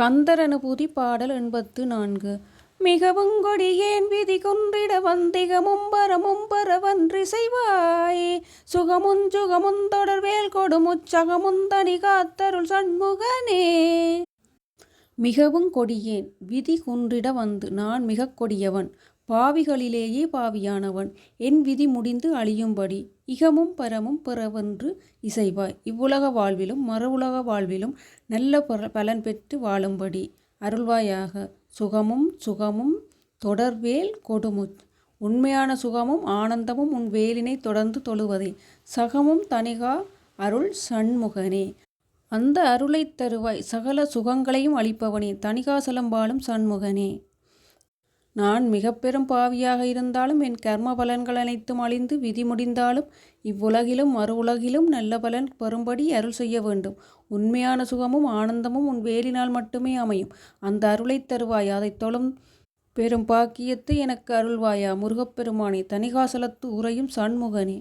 கந்தர் அனுபூதி பாடல் எண்பத்து நான்கு. மிகவும் கொடியேன் விதி கொன்றிட வந்திகமும் பரமும் பரவன்றி செய்வாய் சுகமும் சுகமும் தொடர்வேல் கொடுமுச்சகமுந் தனி காத்தருள் சண்முகனே. மிகவும் கொடியேன் விதி குன்றிட வந்து நான் மிகக் கொடியவன். பாவிகளிலேயே பாவியானவன் என் விதி முடிந்து அழியும்படி இகமும் பரமும் பிறவென்று இசைவாய். இவ்வுலக வாழ்விலும் மறுவுலக வாழ்விலும் நல்ல பலன் பெற்று வாழும்படி அருள்வாயாக. சுகமும் சுகமும் தொடர்வேல் கொடுமு உண்மையான சுகமும் ஆனந்தமும் உன் வேலினை தொடர்ந்து தொழுவதே. சகமும் தனிகா அருள் சண்முகனே. அந்த அருளைத் தருவாய். சகல சுகங்களையும் அளிப்பவனே. தனிகாசலம் வாழும் சண்முகனே. நான் மிக பெரும் பாவியாக இருந்தாலும் என் கர்ம பலன்கள் அனைத்தும் அழிந்து விதி முடிந்தாலும் இவ்வுலகிலும் மறு உலகிலும் நல்ல பலன் பெறும்படி அருள் செய்ய வேண்டும். உண்மையான சுகமும் ஆனந்தமும் உன் வேலினால் மட்டுமே அமையும். அந்த அருளைத் தருவாய். அதைத் தொழும் பெரும் பாக்கியத்தை எனக்கு அருள்வாயா. முருகப்பெருமானே தனிகாசலத்து உரையும் சண்முகனே.